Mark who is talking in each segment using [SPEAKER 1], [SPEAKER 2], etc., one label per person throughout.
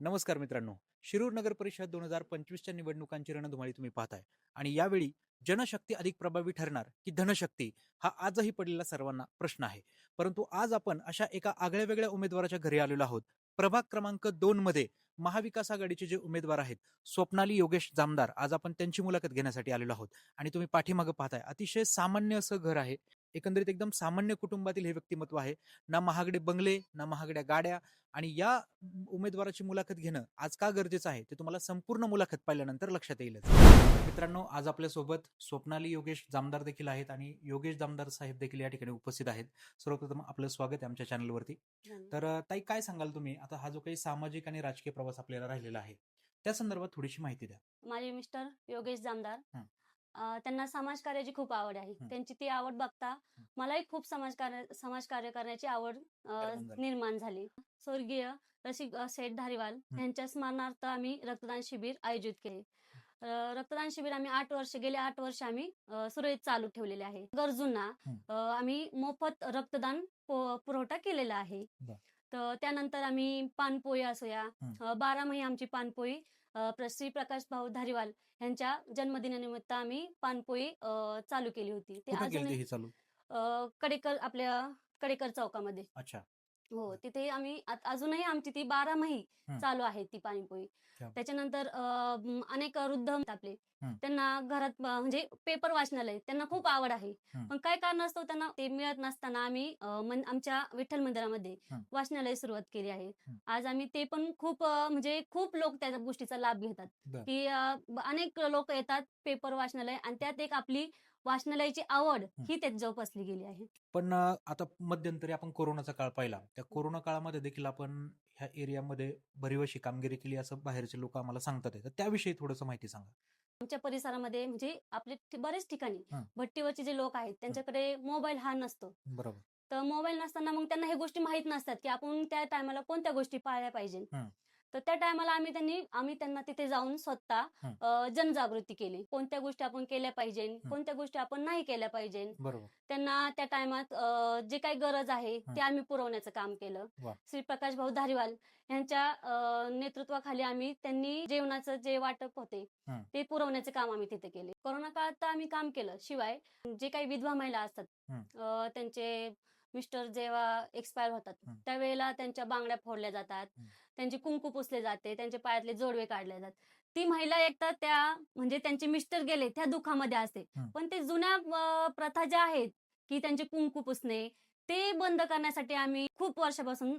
[SPEAKER 1] नमस्कार मित्रांनो. शिरूर नगर परिषद दोन हजार पंचवीसच्या निवडणुकांची रणधुमाळी तुम्ही पाहताय. आणि यावेळी जनशक्ती अधिक प्रभावी ठरणार की धनशक्ती हा आजही पडलेला सर्वांना प्रश्न आहे. परंतु आज आपण अशा एका आगळ्या वेगळ्या उमेदवाराच्या घरी आलेलो आहोत. प्रभाग क्रमांक दोन मध्ये महाविकास आघाडीचे जे उमेदवार आहेत स्वप्नाली योगेश जामदार आज आपण त्यांची मुलाखत घेण्यासाठी आलेलो आहोत. आणि तुम्ही पाठीमागं पाहताय. अतिशय सामान्य असं घर आहे. एकंदरीत एकदम सामान्य कुटुंबातील हे व्यक्तिमत्व आहे. ना महागडे बंगले ना महागड्या गाड्या आणि या उमेदवाराची मुलाखत घेणं आज का गरजेचं आहे? ते तुम्हाला संपूर्ण मुलाखत पाहिल्यानंतर लक्षात येईलच. मित्रांनो आज आपल्यासोबत स्वप्नाली योगेश जामदार देखील आहेत आणि योगेश जामदार साहेब देखील या ठिकाणी उपस्थित आहेत. सर्वप्रथम आपलं स्वागत आहे आमच्या चॅनलवरती. तर ताई काय सांगाल तुम्ही? आता हा जो काही सामाजिक आणि राजकीय प्रवास आपल्याला राहिलेला आहे त्या संदर्भात थोडीशी माहिती द्या.
[SPEAKER 2] माझे मिस्टर योगेश जामदार. त्यांना समाजकार्याची खूप आवड आहे. त्यांची ती आवड बघता. मलाही खूप समाजकार्य समाजकार्य करण्याची आवड
[SPEAKER 1] निर्माण झाली.
[SPEAKER 2] स्वर्गीय रसिक सेठ धारीवाल यांच्या स्मरणार्थ आम्ही रक्तदान शिबिर आयोजित केले रक्तदान शिबिर आम्ही आठ वर्ष गेले आठ वर्ष आम्ही सुरळीत चालू ठेवलेले आहे गरजूंना आम्ही मोफत रक्तदान पुरवठा केलेला आहे. तर त्यानंतर आम्ही पानपोळी असोया. बारा महिने आमची पानपोळी श्री प्रकाश भाऊ धारीवाल यांच्या जन्मदिनानिमित्त आम्ही पानपोळी चालू केली होती. ते
[SPEAKER 1] कुठे गेली
[SPEAKER 2] अजूनही
[SPEAKER 1] ही चालू?
[SPEAKER 2] अं, कडेकर आपल्या कडेकर चौकामध्ये.
[SPEAKER 1] अच्छा.
[SPEAKER 2] हो तिथे आम्ही अजूनही आमची ती बारा महिने
[SPEAKER 1] हं.
[SPEAKER 2] चालू आहे ती पाणीपोळी
[SPEAKER 1] क्या-
[SPEAKER 2] त्याच्यानंतर अनेक वृद्ध आपले
[SPEAKER 1] हं.
[SPEAKER 2] त्यांना घरात म्हणजे पेपर वाचनालय त्यांना खूप आवड आहे
[SPEAKER 1] हं.
[SPEAKER 2] पण काय कारण असतो त्यांना ते मिळत नसताना आम्ही आमच्या विठ्ठल मंदिरामध्ये
[SPEAKER 1] हं.
[SPEAKER 2] वाचनालय सुरुवात केली आहे
[SPEAKER 1] हं.
[SPEAKER 2] आज आम्ही ते पण खूप म्हणजे खूप लोक त्या गोष्टीचा लाभ घेतात. की अनेक लोक येतात पेपर वाचनालय आणि त्यात एक आपली वाचनालयाची आवड
[SPEAKER 1] हं.
[SPEAKER 2] त्यात जोपासली गेली आहे
[SPEAKER 1] पण आता मध्यंतरी आपण कोरोनाचा काळ पाहिला त्या कोरोना काळामध्ये देखील आपण ह्या एरियामध्ये भरीव अशी कामगिरी केली असं बाहेरचे लोक आम्हाला सांगतात. तर त्याविषयी थोडंसं माहिती सांगा
[SPEAKER 2] आमच्या परिसरामध्ये म्हणजे आपले बरेच ठिकाणी. भट्टीवरचे जे लोक आहेत त्यांच्याकडे मोबाईल हा नसतो
[SPEAKER 1] बरोबर
[SPEAKER 2] तर मोबाईल नसताना मग त्यांना हे गोष्टी माहीत नसतात की आपण त्या टायमाला कोणत्या गोष्टी पाळल्या पाहिजे. तर त्या टायमाला आम्ही त्यांनी आम्ही त्यांना तिथे जाऊन स्वतः जनजागृती केली. कोणत्या गोष्टी आपण केल्या पाहिजे कोणत्या गोष्टी आपण नाही केल्या पाहिजे त्यांना त्या टायमात जे काही गरज आहे ते आम्ही पुरवण्याचं काम केलं. श्री प्रकाश भाऊ धारीवाल यांच्या नेतृत्वाखाली आम्ही त्यांनी जेवणाचं जे वाटप होते. ते पुरवण्याचे काम आम्ही तिथे केले. कोरोना काळात तर आम्ही काम केलं. शिवाय जे काही विधवा महिला असतात त्यांचे मिस्टर जेव्हा एक्सपायर होतात. त्यावेळेला त्यांच्या बांगड्या फोडल्या जातात. त्यांचे कुंकू पुसले जाते त्यांच्या पायातले जोडवे काढले जातात ती महिला एकतर त्या म्हणजे त्यांचे मिस्टर गेले त्या दुःखामध्ये असते. पण ते जुन्या प्रथा ज्या आहेत की त्यांचे कुंकू पुसणे ते बंद करण्यासाठी आम्ही खूप वर्षापासून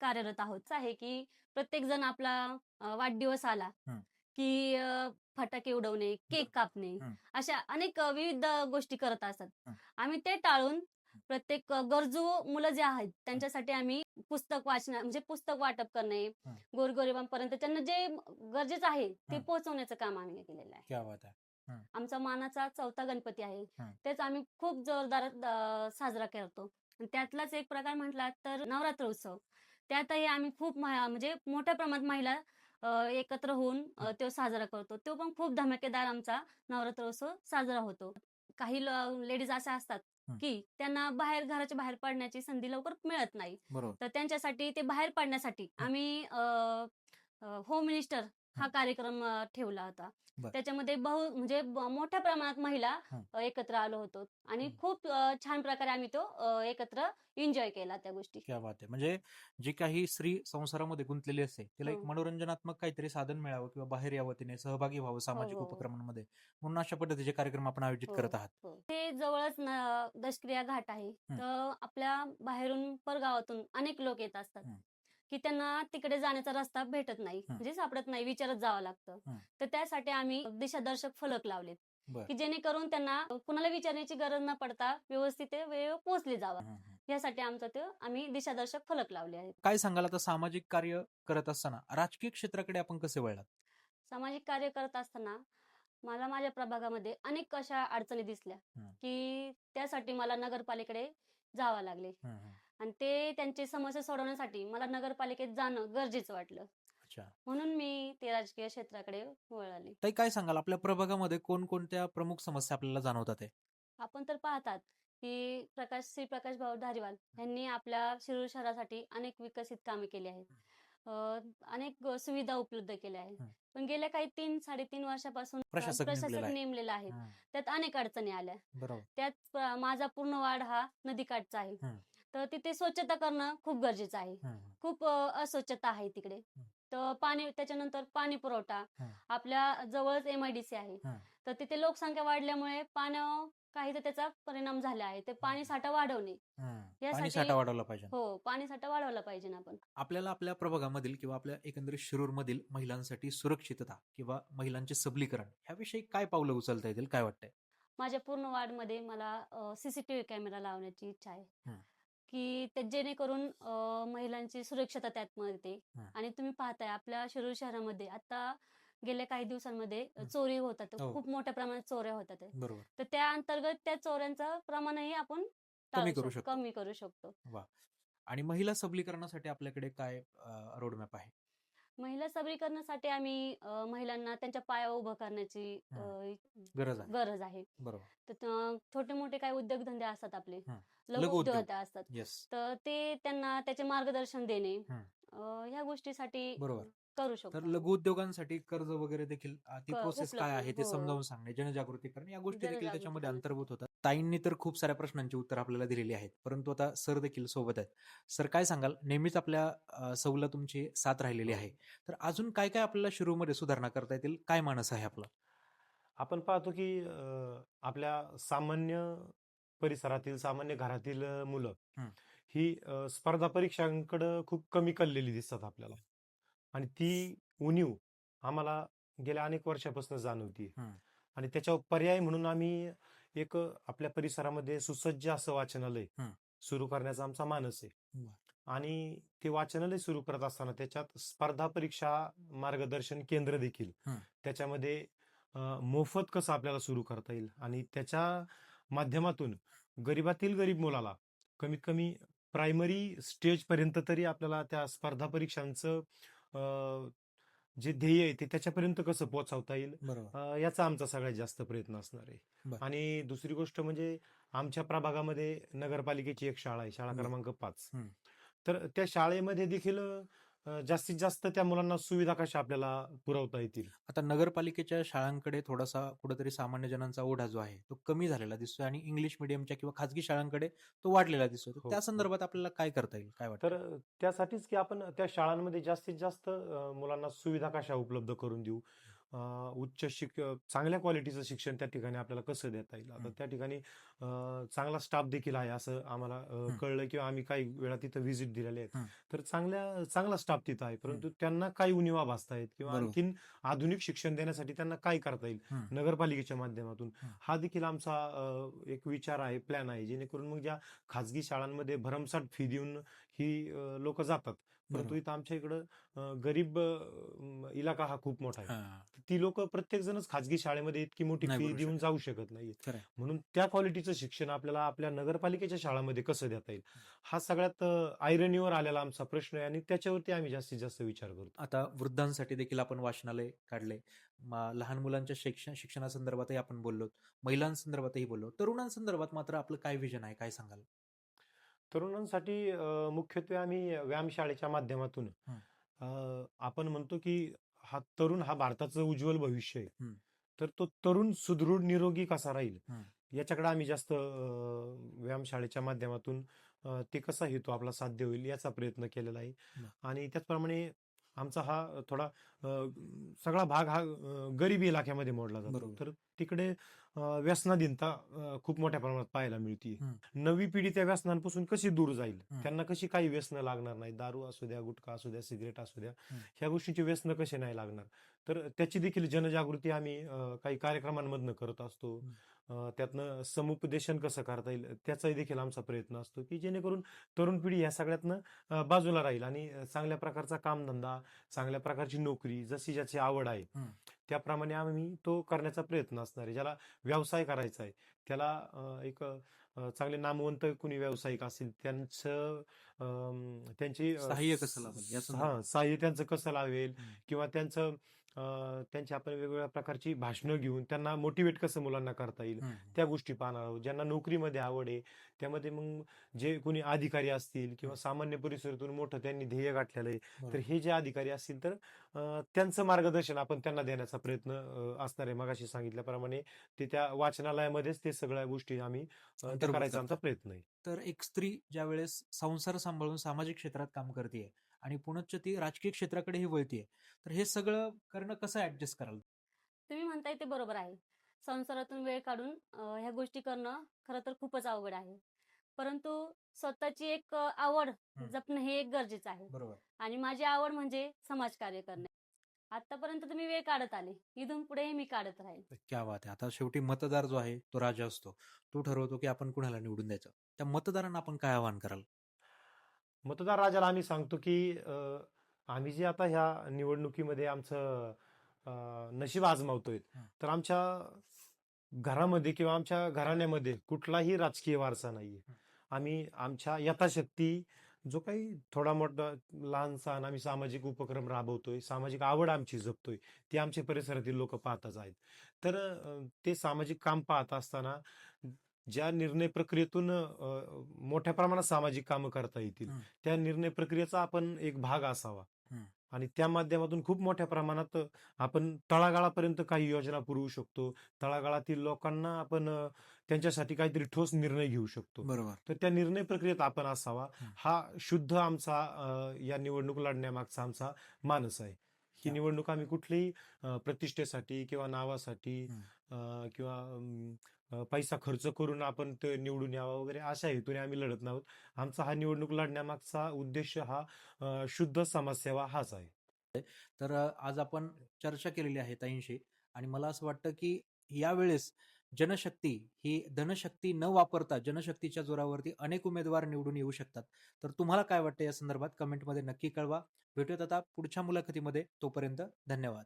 [SPEAKER 2] कार्यरत आहोत आहे की प्रत्येक जण आपला वाढदिवस आला. की फटाके उडवणे केक कापणे. अशा अनेक विविध गोष्टी करत असतात. आम्ही ते टाळून प्रत्येक गरजू मुलं जे आहेत त्यांच्यासाठी आम्ही पुस्तक वाचणं म्हणजे पुस्तक वाटप करणे. गोरगरिबांपर्यंत त्यांना जे गरजेचं आहे ते. पोहोचवण्याचं काम आम्ही केलेलं आहे.
[SPEAKER 1] क्या बात आहे.
[SPEAKER 2] आमचा मानाचा चौथा गणपती आहे. तेच आम्ही खूप जोरदार साजरा करतो. आणि त्यातलाच एक प्रकार म्हटला तर नवरात्र उत्सव. त्यातही आम्ही खूप महा- म्हणजे मोठ्या प्रमाणात महिला एकत्र होऊन तो साजरा करतो. तो पण खूप धमाकेदार आमचा नवरात्र उत्सव साजरा होतो. काही लेडीज अशा असतात. की त्यांना बाहेर घराच्या बाहेर पडण्याची संधी लवकर मिळत नाही.
[SPEAKER 1] बरोबर.
[SPEAKER 2] तर त्यांच्यासाठी ते बाहेर पडण्यासाठी. आम्ही होम मिनिस्टर हा
[SPEAKER 1] हं.
[SPEAKER 2] कार्यक्रम ठेवला होता. त्याच्यामध्ये बहु म्हणजे मोठ्या प्रमाणात महिला
[SPEAKER 1] हं.
[SPEAKER 2] एकत्र आलो होतो आणि
[SPEAKER 1] हं.
[SPEAKER 2] खूप छान प्रकारे आम्ही तो एकत्र एन्जॉय केला त्या गोष्टी
[SPEAKER 1] क्या बात आहे म्हणजे जी काही स्त्री संसारामध्ये गुंतलेली असते तिला एक
[SPEAKER 2] हो.
[SPEAKER 1] मनोरंजनात्मक काहीतरी साधन मिळावं किंवा बाहेर यावं तिने सहभागी व्हावं सामाजिक
[SPEAKER 2] हो, हो.
[SPEAKER 1] उपक्रमांमध्ये म्हणून अशा पद्धतीचे कार्यक्रम आपण आयोजित
[SPEAKER 2] हो,
[SPEAKER 1] करत आहात
[SPEAKER 2] हो. ते जवळच दशक्रिया घाट आहे
[SPEAKER 1] हं.
[SPEAKER 2] तर आपल्या बाहेरून परगावातून अनेक लोक येत असतात
[SPEAKER 1] हं.
[SPEAKER 2] की त्यांना तिकडे जाण्याचा रस्ता भेटत नाही. म्हणजे सापडत नाही विचारत जावं लागतं. तर त्यासाठी आम्ही दिशादर्शक फलक लावलेत. की जेणेकरून त्यांना कुणाला विचारण्याची गरज न पडता व्यवस्थित वेळेवर पोहोचले जावं. यासाठी आमचं ते आम्ही दिशादर्शक फलक लावले आहेत
[SPEAKER 1] काय सांगाल आता सामाजिक कार्य करत असताना राजकीय क्षेत्राकडे आपण कसे वळलात
[SPEAKER 2] सामाजिक कार्य करत असताना मला माझ्या प्रभागामध्ये अनेक अशा अडचणी दिसल्या. की त्यासाठी मला नगरपालिकेकडे जावं लागले. आणि ते त्यांची समस्या सोडवण्यासाठी मला नगरपालिकेत जाणं गरजेचं वाटलं.
[SPEAKER 1] अच्छा.
[SPEAKER 2] म्हणून मी ते राजकीय क्षेत्राकडे वळाले.
[SPEAKER 1] ताई काय सांगाल? आपल्या प्रभागामध्ये कोणकोणत्या प्रमुख समस्या आपल्याला जाणवतात आहे
[SPEAKER 2] आपण तर पाहतात की प्रकाश श्री प्रकाश भाऊ धारीवाल यांनी आपल्या शिरूर शहरासाठी अनेक विकसित कामे केली आहेत. अ, अनेक सुविधा उपलब्ध केल्या आहेत.
[SPEAKER 1] हं.
[SPEAKER 2] पण गेल्या काही तीन साडेतीन वर्षापासून अ,
[SPEAKER 1] प्रशासक नेमलेला
[SPEAKER 2] प्रशासक
[SPEAKER 1] आहे.
[SPEAKER 2] नेमलेला आहे.
[SPEAKER 1] हं,
[SPEAKER 2] त्यात अनेक अडचणी आल्या.
[SPEAKER 1] बरोबर.
[SPEAKER 2] त्यात माझा पूर्ण वार्ड हा नदीकाठचा आहे.
[SPEAKER 1] हं.
[SPEAKER 2] तर तिथे स्वच्छता करणं खूप गरजेचं आहे. खूप अस्वच्छता आहे तिकडे. तर पाणी त्याच्यानंतर पाणी पुरवठा. आपल्या जवळच एमआयडीसी आहे. तर तिथे लोकसंख्या वाढल्यामुळे पाण्यावर काही तर त्याचा परिणाम झाला आहे. ते पाणी साठा वाढवणे.
[SPEAKER 1] पाणी साठा वाढवला पाहिजे.
[SPEAKER 2] हो पाणी साठा वाढवला पाहिजे ना आपण.
[SPEAKER 1] आपल्याला आपल्या प्रभागामधील किंवा आपल्या एकंदरीत शिरूरमधील महिलांसाठी सुरक्षितता किंवा महिलांचे सबलीकरण ह्याविषयी काय पावलं उचलता येतील? काय वाटतंय?
[SPEAKER 2] माझ्या पूर्ण वार्डमध्ये मला सीसीटीव्ही कॅमेरा लावण्याची इच्छा आहे. की जेणेकरून महिलांची सुरक्षता त्यात मिळते. आणि तुम्ही पाहताय आपल्या शिरूर शहरामध्ये आता गेल्या काही दिवसांमध्ये. चोरी होतात
[SPEAKER 1] हो.
[SPEAKER 2] खूप मोठ्या प्रमाणात चोऱ्या होतात तर त्या अंतर्गत त्या चोऱ्यांचं प्रमाणही आपण.
[SPEAKER 1] कमी करू शकतो आणि महिला सबलीकरणासाठी आपल्याकडे काय रोडमॅप आहे
[SPEAKER 2] महिला सबलीकरणासाठी आम्ही अ, महिलांना त्यांच्या पायावर उभं करण्याची अ,
[SPEAKER 1] गरज आहे.
[SPEAKER 2] गरज आहे.
[SPEAKER 1] बरोबर.
[SPEAKER 2] तर छोटे मोठे काही उद्योगधंदे असतात आपले
[SPEAKER 1] हं.
[SPEAKER 2] लघु
[SPEAKER 1] लघु उद्योग.
[SPEAKER 2] असतात.
[SPEAKER 1] येस
[SPEAKER 2] तर ते त्यांना त्याचे मार्गदर्शन देणे
[SPEAKER 1] हं.
[SPEAKER 2] अ, ह्या गोष्टीसाठी
[SPEAKER 1] बरोबर.
[SPEAKER 2] करू
[SPEAKER 1] तर
[SPEAKER 2] शकतो.
[SPEAKER 1] लघु उद्योगांसाठी कर्ज वगैरे देखील अ, ती
[SPEAKER 2] क-
[SPEAKER 1] प्रोसेस काय आहे ते
[SPEAKER 2] हो.
[SPEAKER 1] समजावून सांगणे जनजागृती करणे या गोष्टी देखील
[SPEAKER 2] जनजागृती
[SPEAKER 1] त्याच्यामध्ये. अंतर्भूत होतात. ताईंनी तर खूप साऱ्या प्रश्नांची उत्तर आपल्याला दिलेली आहेत परंतु आता सर देखील सोबत आहेत. सर काय सांगाल? नेहमीच आपल्या अ, सौला तुमची साथ राहिलेली आहे. तर अजून काय काय आपल्याला शिरूरमध्ये सुधारणा करता येतील? काय मानस आहे आपला?
[SPEAKER 3] आपण पाहतो की अ, आपल्या सामान्य परिसरातील सामान्य घरातील अ, मुलं
[SPEAKER 1] हं.
[SPEAKER 3] ही अ, स्पर्धा परीक्षांकडे खूप कमी कललेली दिसतात आपल्याला. आणि ती उणीव आम्हाला गेल्या अनेक वर्षापासून जाणवती. आणि त्याच्यावर पर्याय म्हणून आम्ही एक आपल्या परिसरामध्ये सुसज्ज असं वाचनालय. सुरू करण्याचा आमचा मानस आहे. आणि ते वाचनालय सुरू करत असताना त्याच्यात स्पर्धा परीक्षा मार्गदर्शन केंद्र देखील. त्याच्यामध्ये मोफत कसं आपल्याला सुरू करता येईल आणि त्याच्या माध्यमातून गरीबातील गरीब मुलाला कमीत कमी प्रायमरी स्टेज पर्यंत तरी आपल्याला त्या स्पर्धा परीक्षांचं अ, जे ध्येय आहे ते त्याच्यापर्यंत कसं पोहोचवता येईल
[SPEAKER 1] बरोबर
[SPEAKER 3] अ, याचा आमचा सगळ्यात जास्त प्रयत्न असणार आहे
[SPEAKER 1] बर.
[SPEAKER 3] आणि दुसरी गोष्ट म्हणजे आमच्या प्रभागामध्ये नगरपालिकेची एक शाळा आहे शाळा
[SPEAKER 1] बर.
[SPEAKER 3] क्रमांक पाच. तर त्या शाळेमध्ये देखील जास्तीत जास्त त्या मुलांना सुविधा कशा आपल्याला पुरवता येतील?
[SPEAKER 1] आता नगरपालिकेच्या शाळांकडे थोडासा कुठेतरी सामान्य जनांचा ओढा जो आहे तो कमी झालेला दिसतोय आणि इंग्लिश मिडियमच्या किंवा खाजगी शाळांकडे तो वाढलेला दिसतोय.
[SPEAKER 3] हो,
[SPEAKER 1] त्या
[SPEAKER 3] हो.
[SPEAKER 1] संदर्भात आपल्याला काय करता येईल? काय वाटतं?
[SPEAKER 3] तर त्यासाठीच की आपण त्या शाळांमध्ये जास्तीत जास्त मुलांना सुविधा कशा उपलब्ध करून देऊ? उच्च शिक चांगल्या क्वालिटीचं शिक्षण त्या ठिकाणी आपल्याला कसं देता येईल आता. त्या ठिकाणी चांगला स्टाफ देखील आहे असं आम्हाला. कळलं किंवा आम्ही काही वेळा तिथं व्हिजिट दिलेले आहेत. तर चांगल्या चांगला स्टाफ तिथं आहे परंतु त्यांना काही उणिवा भासतायत किंवा. आणखीन आधुनिक शिक्षण देण्यासाठी त्यांना काय करता येईल. नगरपालिकेच्या माध्यमातून
[SPEAKER 1] हं.
[SPEAKER 3] देखील आमचा एक विचार आहे प्लॅन आहे जेणेकरून मग ज्या खाजगी शाळांमध्ये भरमसाठ फी देऊन ही लोक जातात परंतु. इथं आमच्या इकडं गरीब इलाका हा खूप मोठा आहे. ती लोक प्रत्येक जणच खाजगी शाळेमध्ये इतकी मोठी फी देऊन जाऊ शकत नाही
[SPEAKER 1] खरंय.
[SPEAKER 3] म्हणून त्या क्वालिटीचं शिक्षण आपल्याला आपल्या नगरपालिकेच्या शाळांमध्ये कसं देता येईल? हा. सगळ्यात आयरनीवर आलेला आमचा प्रश्न आहे आणि त्याच्यावरती आम्ही जास्तीत जास्त विचार करतो.
[SPEAKER 1] आता वृद्धांसाठी देखील आपण वाचनालय काढले लहान मुलांच्या शिक्षण शिक्षणासंदर्भातही आपण बोललो. महिलांसंदर्भातही बोललो. तरुणांसंदर्भात मात्र आपलं काय विजन आहे? काय सांगाल?
[SPEAKER 3] तरुणांसाठी अ, मुख्यत्वे आम्ही व्यायामशाळेच्या माध्यमातून
[SPEAKER 1] हं.
[SPEAKER 3] अ, आपण म्हणतो की हा तरुण हा भारताचं उज्ज्वल भविष्य आहे
[SPEAKER 1] हं.
[SPEAKER 3] तर तो तरुण सुदृढ निरोगी कसा राहील
[SPEAKER 1] हं.
[SPEAKER 3] याच्याकडे आम्ही जास्त अ, व्यायामशाळेच्या माध्यमातून अ, ते कसा हेतू आपला साध्य होईल याचा प्रयत्न केलेला आहे
[SPEAKER 1] बरं.
[SPEAKER 3] आणि त्याचप्रमाणे आमचा हा थोडा सगळा भाग हा गरिबी इलाक्यामध्ये मोडला जातो. तर तिकडे व्यसनाधीनता खूप मोठ्या प्रमाणात पाहायला मिळते. नवी पिढी त्या व्यसनांपासून कशी दूर जाईल. त्यांना कशी काही व्यसनं लागणार नाही दारू असू द्या गुटखा असू द्या सिगरेट असू द्या. ह्या गोष्टींची व्यसनं कशी नाही लागणार तर त्याची देखील जनजागृती आम्ही काही कार्यक्रमांमधनं करत असतो त्यातनं समुपदेशन कसं करता येईल त्याचाही देखील आमचा प्रयत्न असतो की जेणेकरून तरुण पिढी ह्या सगळ्यातनं बाजूला राहील आणि चांगल्या प्रकारचा कामधंदा चांगल्या प्रकारची नोकरी जशी ज्याची आवड आहे. त्याप्रमाणे आम्ही तो करण्याचा प्रयत्न असणार आहे ज्याला व्यवसाय करायचा आहे त्याला एक चांगले नामवंत कुणी व्यावसायिक असतील त्यांचं त्यांची
[SPEAKER 1] सहाय्य कसं लावेल?
[SPEAKER 3] हा सहाय्य त्यांचं कसं लावेल. किंवा त्यांचं त्यांची आपण वेगवेगळ्या प्रकारची भाषणं घेऊन त्यांना मोटिवेट कसं मुलांना करता येईल. त्या गोष्टी पाहणार आहोत ज्यांना नोकरीमध्ये आवड आहे त्यामध्ये मग जे कोणी अधिकारी असतील किंवा सामान्य परिसरातून मोठं त्यांनी ध्येय गाठलेलं आहे तर. हे जे अधिकारी असतील तर त्यांचं मार्गदर्शन आपण त्यांना देण्याचा प्रयत्न असणार आहे मगाशी सांगितल्याप्रमाणे ते त्या वाचनालयामध्येच ते सगळ्या गोष्टी आम्ही करायचा आमचा. प्रयत्न आहे
[SPEAKER 1] तर एक स्त्री ज्या वेळेस संसार सांभाळून सामाजिक क्षेत्रात काम करते आणि पुनश्च ती राजकीय क्षेत्राकडेही वळतीये तर हे सगळं करणं कसं ऍडजस्ट कराल?
[SPEAKER 2] तुम्ही म्हणताय ते बरोबर आहे. संसारातून वेळ काढून ह्या गोष्टी करणं खरं तर खूपच अवघड आहे. परंतु स्वतःची एक आवड. जपणं हे एक गरजेचं आहे. आणि माझी आवड म्हणजे समाजकार्य करणे. आतापर्यंत मी वेळ काढत आले. इथून पुढेही मी काढत राहील.
[SPEAKER 1] क्या बात आहे. आता शेवटी मतदार जो आहे तो राजा असतो. तो ठरवतो की आपण कुणाला निवडून द्यायचं. त्या मतदारांना आपण काय आवाहन कराल?
[SPEAKER 3] मतदार राजाला आम्ही सांगतो की अं, आम्ही जे आता ह्या निवडणुकीमध्ये आमचं अं, नशीब आजमावतोय.
[SPEAKER 1] हं.
[SPEAKER 3] तर आमच्या घरामध्ये किंवा आमच्या घराण्यामध्ये कुठलाही राजकीय वारसा नाहीये. आम्ही आमच्या यथाशक्ती जो काही थोडा मोठा लहान सहान आम्ही सामाजिक उपक्रम राबवतोय सामाजिक आवड आमची जपतोय ती आमच्या परिसरातील लोक पाहतच आहेत तर ते सामाजिक काम पाहत असताना ज्या निर्णय प्रक्रियेतून मोठ्या प्रमाणात सामाजिक कामं करता येतील. त्या निर्णय प्रक्रियेचा आपण एक भाग असावा. आणि त्या माध्यमातून खूप मोठ्या प्रमाणात आपण तळागाळापर्यंत काही योजना पुरवू शकतो. तळागाळातील लोकांना आपण त्यांच्यासाठी काहीतरी ठोस निर्णय घेऊ शकतो.
[SPEAKER 1] बरोबर.
[SPEAKER 3] तर त्या निर्णय प्रक्रियेत आपण असावा.
[SPEAKER 1] हं.
[SPEAKER 3] शुद्ध आमचा या निवडणूक लढण्यामागचा आमचा मानस आहे. ही निवडणूक आम्ही कुठलीही प्रतिष्ठेसाठी किंवा नावासाठी किंवा पैसा खर्च करून आपण ते निवडून यावा वगैरे अशा हेतूने आम्ही लढत नाहोत आमचा हा निवडणूक लढण्यामागचा उद्देश हा शुद्ध समाजसेवा हाच आहे.
[SPEAKER 1] तर आज आपण चर्चा केलेली आहे ताईंशी आणि मला असं वाटतं की यावेळेस जनशक्ती ही धनशक्ती न वापरता जनशक्तीच्या जोरावरती अनेक उमेदवार निवडून येऊ शकतात. तर तुम्हाला काय वाटतं या संदर्भात? कमेंटमध्ये नक्की कळवा. भेटूयात आता पुढच्या मुलाखतीमध्ये. तोपर्यंत धन्यवाद.